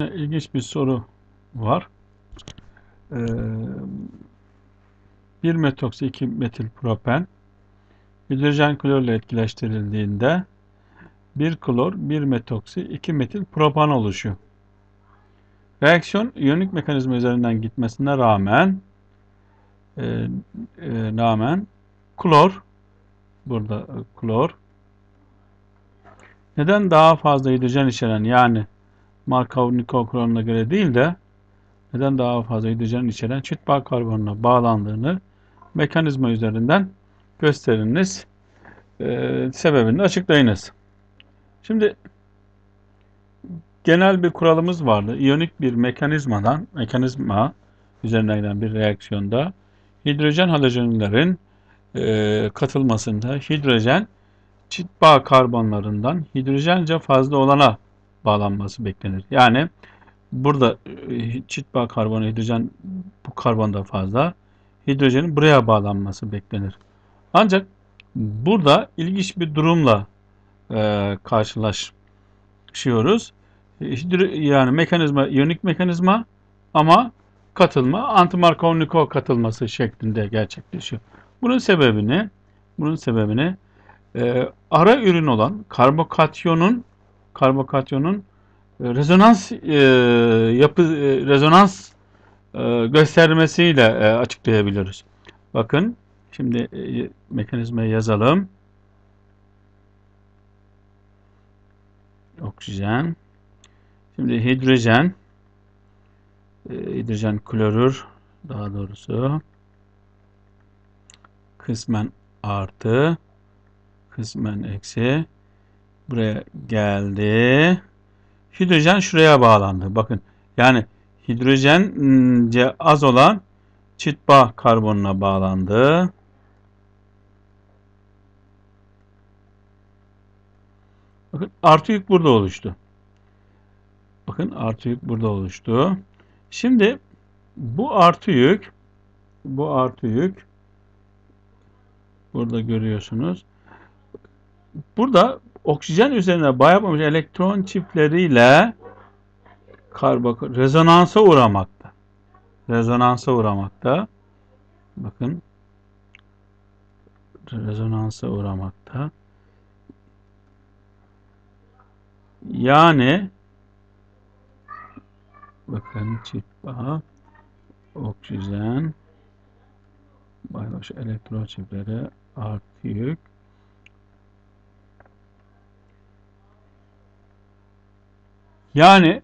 İlginç bir soru var. Ee, 1 metoks 2 metil propen hidrojen klorla etkileştirildiğinde 1 klor 1 metoksi 2 metil propan oluşuyor. Reaksiyon iyonik mekanizma üzerinden gitmesine rağmen e, e, rağmen klor burada klor neden daha fazla hidrojen içeren yani Markov-Nikol kuralına göre değil de neden daha fazla hidrojen içeren çift bağ karbonuna bağlandığını mekanizma üzerinden gösteriniz. Ee, sebebini açıklayınız. Şimdi genel bir kuralımız vardı. İyonik bir mekanizmadan, mekanizma üzerinden giden bir reaksiyonda hidrojen halojenlerin e, katılmasında hidrojen çift bağ karbonlarından hidrojence fazla olana bağlanması beklenir. Yani burada e, çift bağ karbon hidrojen bu karbonda fazla. Hidrojenin buraya bağlanması beklenir. Ancak burada ilginç bir durumla e, karşılaşıyoruz. Hidro, yani mekanizma, iyonik mekanizma ama katılma antimarkov katılması şeklinde gerçekleşiyor. Bunun sebebini bunun sebebini e, ara ürün olan karbokatyonun karbokatyonun e, rezonans e, yapı e, rezonans göstermesiyle açıklayabiliriz. Bakın şimdi mekanizmayı yazalım. Oksijen. Şimdi hidrojen hidrojen klorür daha doğrusu kısmen artı kısmen eksi buraya geldi. Hidrojen şuraya bağlandı. Bakın yani hidrojence az olan çift bağ karbonuna bağlandı. Bakın artı yük burada oluştu. Bakın artı yük burada oluştu. Şimdi bu artı yük bu artı yük burada görüyorsunuz. Burada oksijen üzerine bağ yapmamış elektron çiftleriyle karbon rezonansa uğramakta. Rezonansa uğramakta. Bakın rezonansa uğramakta. Yani bakın çift bağ oksijen baybaşı elektron çiftleri artı yük Yani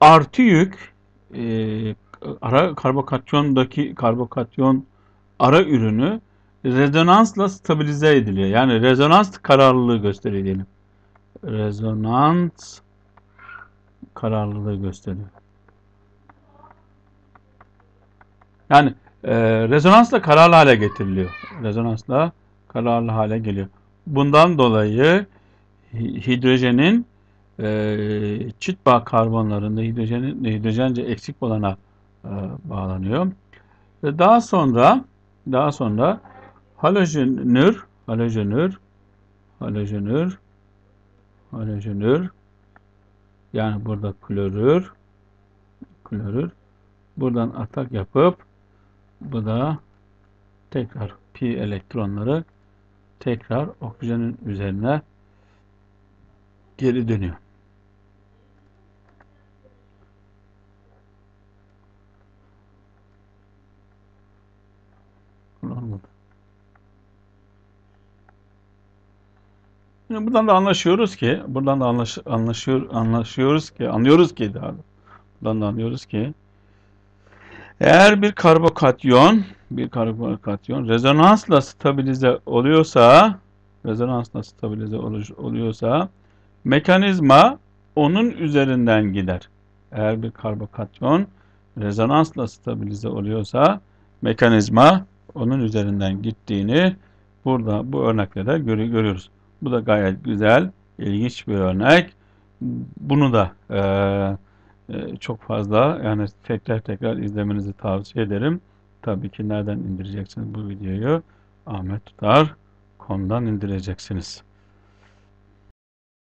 artı yük e, ara karbokatyondaki karbokatyon ara ürünü rezonansla stabilize ediliyor. Yani rezonans kararlılığı gösteriyor diyelim. Rezonans kararlılığı gösteriyor. Yani e, rezonansla kararlı hale getiriliyor. Rezonansla kararlı hale geliyor. Bundan dolayı hidrojenin e, çift bağ karbonlarında hidrojenin hidrojence eksik olana e, bağlanıyor. Ve daha sonra daha sonra halojenür halojenür halojenür halojenür yani burada klorür klorür buradan atak yapıp bu da tekrar pi elektronları tekrar oksijenin üzerine geri dönüyor. Yani buradan da anlaşıyoruz ki, buradan da anlaş, anlaşıyor, anlaşıyoruz ki, anlıyoruz ki daha buradan da anlıyoruz ki eğer bir karbokatyon bir karbokatyon rezonansla stabilize oluyorsa rezonansla stabilize oluyorsa mekanizma onun üzerinden gider. Eğer bir karbokatyon rezonansla stabilize oluyorsa mekanizma onun üzerinden gittiğini burada bu örnekle de görüyoruz. Bu da gayet güzel, ilginç bir örnek. Bunu da e, e, çok fazla yani tekrar tekrar izlemenizi tavsiye ederim. Tabii ki nereden indireceksiniz bu videoyu? Ahmet Tutar konudan indireceksiniz.